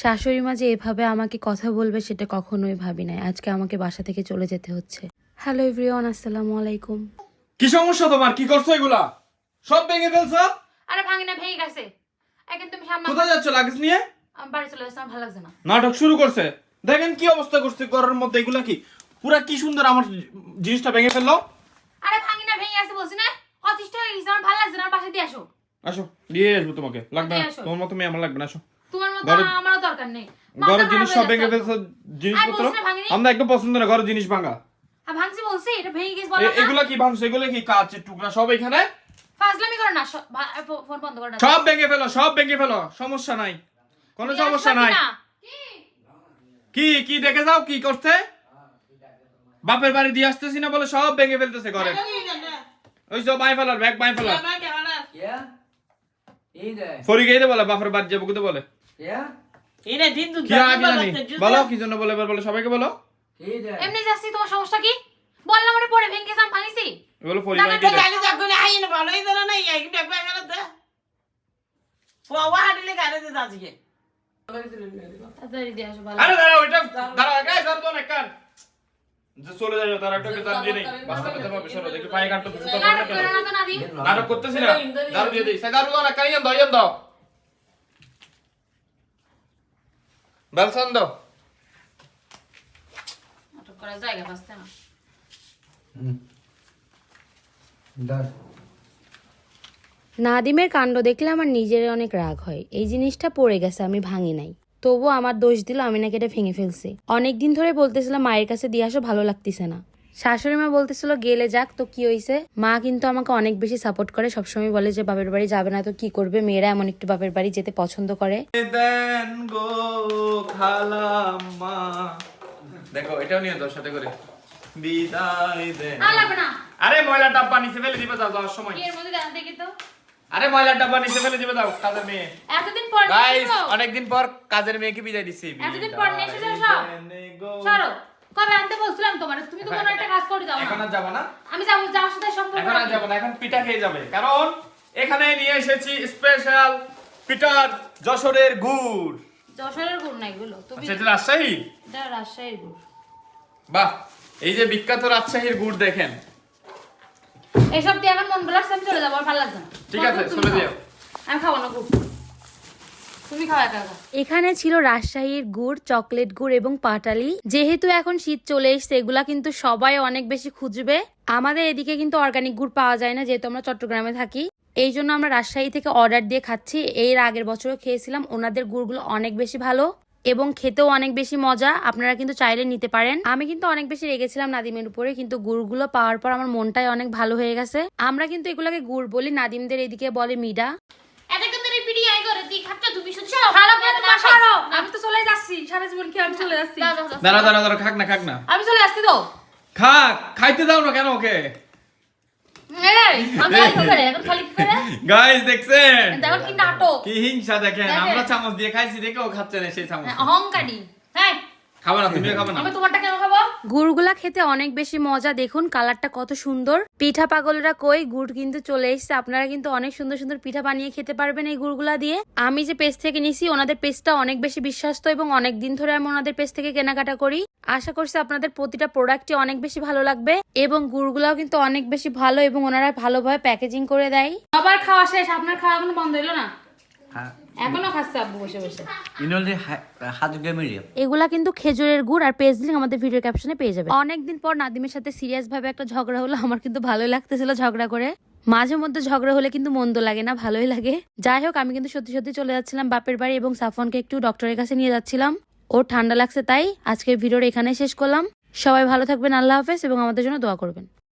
শাশুড়ি মা যে এভাবে আমাকে কথা বলবে সেটা কখনোই ভাবি নাই। আজকে আমাকে বাসা থেকে চলে যেতে হচ্ছে। হ্যালো এভরিওয়ান আসসালামু আলাইকুম। কি সমস্যা তোমার? কি করছ এগুলা? সব ভেঙে ফেলছো? আরে ভাঙি না ভেঙে গেছে। এখন তুমি সামনে কোথায় যাচ্ছ? লাগেজ নিয়ে? আমি বাড়ি চলে যাচ্ছি ভালো লাগছে না। নাটক শুরু করছে। দেখেন কি অবস্থা করছে ঘরের মধ্যে এগুলা কি? পুরা কি সুন্দর আমার জিনিসটা ভেঙে ফেলল? আরে ভাঙি না ভেঙে গেছে বলছি না। অতিষ্ঠ হয়ে গেছে আমার ভালো লাগছে না বাসায় দিয়ে আসো। আসো দিয়ে আসব তোমাকে। লাগবে না। তোমার মতো মেয়ে আমার লাগবে না আসো। দরকার নেই। ঘরের জিনিস সব ভেঙে যাচ্ছে ফেলছো জিনিসপত্র? আমরা একদম পছন্দ না ঘরের জিনিস ভাঙা। আর ভাঙছি বলছি এটা ভেঙে গেছে এ- বলো না। এগুলা কি ভাঙছো? এগুলো কি কাঁচের টুকরা সব এখানে? ফাজলামি করো না সব- ভা- ফোন বন্ধ করে সব ভেঙে ফেলো সব ভেঙে ফেলো সমস্যা নাই। কোনো সমস্যা নাই। কি কি দেখে যাও কি করতে বাপের বাড়ি দিয়ে আসতেছি না বলে সব ভেঙে ফেলতেছে ঘরে। ওই সব বাই ফেলার ব্যাগ বাই ফেলার। ফরি গিয়ে বলে বাপের বাড়ি যাব বলে। বলো কি জন্য বলে বলো? সবাইকে বলো। এমনি যাচ্ছি তোমার সমস্যা কি? বললাম মানে পরে ভেঙে ভাঙিছি। বলো ভালো এই এই দে হাঁটলে আরে গাইস আর তো না কান যে চলে যাবে তার একটা কে নেই। সরো দেখি পায়ে কাটতে কিছু তো না। নাটক দিয়ে দিই। সাই দাঁড়ু না দাও দাও। বেলসান দাও। নাটক করার জায়গা পাচ্ছে না। নাদিমের কাণ্ড দেখলে আমার নিজের অনেক রাগ হয়। এই জিনিসটা পড়ে গেছে আমি ভাঙি নাই। তবু আমার দোষ দিল আমি নাকি এটা ভেঙে ফেলছি। অনেকদিন ধরে বলতেছিলাম মায়ের কাছে দিয়ে আসো ভালো লাগতেছে না। শাশুড়ি মা বলতেছিল গেলে যাক তো কি হয়েছে মা কিন্তু আমাকে অনেক বেশি সাপোর্ট করে সবসময় বলে যে বাপের বাড়ি যাবে না তো কি করবে? মেয়েরা এমন একটু বাপের বাড়ি যেতে পছন্দ করে। দেন গো খালাম্মা। দেখো এটাও নিয়ে দাও সাথে করে। বিদায় দেন না। আরে ময়লা ডাব্বা নিচে ফেলে দিবে দাও যাওয়ার সময়। এর মধ্যে দেখা দেখি তো। আরে ময়লা ডাব্বা নিচে ফেলে দিবে দাও কাজের মেয়ে। এতদিন পর গাইস অনেকদিন পর কাজের মেয়েকে বিদায় দিছি। এতদিন পর নিয়ে এসেছ সব? ছাড়ো কবে আনতে বলছিলাম তোমার? তুমি তো কোনো একটা কাজ করে দাও এখন আর যাব না। আমি যাব যাওয়ার সাথে সম্পর্ক এখন আর। যাব না এখন পিঠা খেয়ে যাবে। কারণ এখানে নিয়ে এসেছি স্পেশাল পিঠার যশোরের গুড়। যশোরের গুড় না এগুলো তুমি সেটা রাজশাহী? এটা রাজশাহীর গুড়। বাহ এই যে বিখ্যাত রাজশাহীর গুড় দেখেন। এসব দিয়ে এখন মন বলার আমি চলে যাব আর ভালো লাগছে না। ঠিক আছে, চলে খাও। আমি খাব না গুড়। এখানে ছিল রাজশাহীর গুড়, চকলেট গুড় এবং পাটালি। যেহেতু এখন শীত চলে এসছে, এগুলা কিন্তু সবাই অনেক বেশি খুঁজবে। আমাদের এদিকে কিন্তু অর্গানিক গুড় পাওয়া যায় না, যেহেতু আমরা চট্টগ্রামে থাকি। এই জন্য আমরা রাজশাহী থেকে অর্ডার দিয়ে খাচ্ছি। এর আগের বছরও খেয়েছিলাম, ওনাদের গুড়গুলো অনেক বেশি ভালো এবং খেতেও অনেক বেশি মজা। আপনারা কিন্তু চাইলে নিতে পারেন। আমি কিন্তু অনেক বেশি রেগেছিলাম নাদিমের উপরে, কিন্তু গুড়গুলো পাওয়ার পর আমার মনটাই অনেক ভালো হয়ে গেছে। আমরা কিন্তু এগুলোকে গুড় বলি, নাদিমদের এদিকে বলে মিডা। ধরে করে দি খাচ্ছো তুমি শুনছো ভালো করে ছাড়ো আমি তো চলে যাচ্ছি সারা জীবন কি আমি চলে যাচ্ছি? দাঁড়া দাঁড়া দাঁড়া খাক না খাক না। আমি চলে যাচ্ছি তো। খাক খাইতে দাও না কেন ওকে? গাইস দেখছেন? দেখো কি নাটক। কি হিংসা দেখেন দেখেন। আমরা চামচ দিয়ে খাইছি দেখে ও খাচ্ছে না সেই চামচ। হ্যাঁ, অহংকারী। হ্যাঁ খাবে না তুমিও খাবে না। আমি তোমারটা কেন খাব? গুড়গুলা খেতে অনেক বেশি মজা। দেখুন কালারটা কত সুন্দর। পিঠা পাগলরা কই? গুড় কিন্তু চলে এসেছে। আপনারা কিন্তু অনেক সুন্দর সুন্দর পিঠা বানিয়ে খেতে পারবেন এই গুড়গুলা দিয়ে। আমি যে পেজ থেকে নিছি ওনাদের পেজটা অনেক বেশি বিশ্বস্ত এবং অনেক দিন ধরে আমি ওনাদের পেজ থেকে কেনাকাটা করি। আশা করছি আপনাদের প্রতিটা প্রোডাক্টই অনেক বেশি ভালো লাগবে এবং গুড়গুলাও কিন্তু অনেক বেশি ভালো এবং ওনারা ভালোভাবে প্যাকেজিং করে দেয়। সবার খাওয়া শেষ আপনার খাওয়া এখনও বন্ধ হইল না? এখনও খাচ্ছে আব্বু বসে বসে। ইনলদি হাত গেমিরি এগুলা কিন্তু খেজুরের গুড় আর পেজ লিঙ্ক আমাদের ভিডিও ক্যাপশনে পেয়ে যাবে। অনেকদিন পর নাদিমের সাথে সিরিয়াস ভাবে একটা ঝগড়া হলো আমার কিন্তু ভালোই লাগতেছিল ঝগড়া করে। মাঝে মধ্যে ঝগড়া হলে কিন্তু মন্দ লাগে না ভালোই লাগে। যাই হোক আমি কিন্তু সত্যি সত্যি চলে যাচ্ছিলাম বাপের বাড়ি এবং সাফনকে একটু ডক্টরের কাছে নিয়ে যাচ্ছিলাম। ওর ঠান্ডা লাগছে তাই আজকের ভিডিওটা এখানে শেষ করলাম। সবাই ভালো থাকবেন আল্লাহ হাফেজ এবং আমাদের জন্য দোয়া করবেন।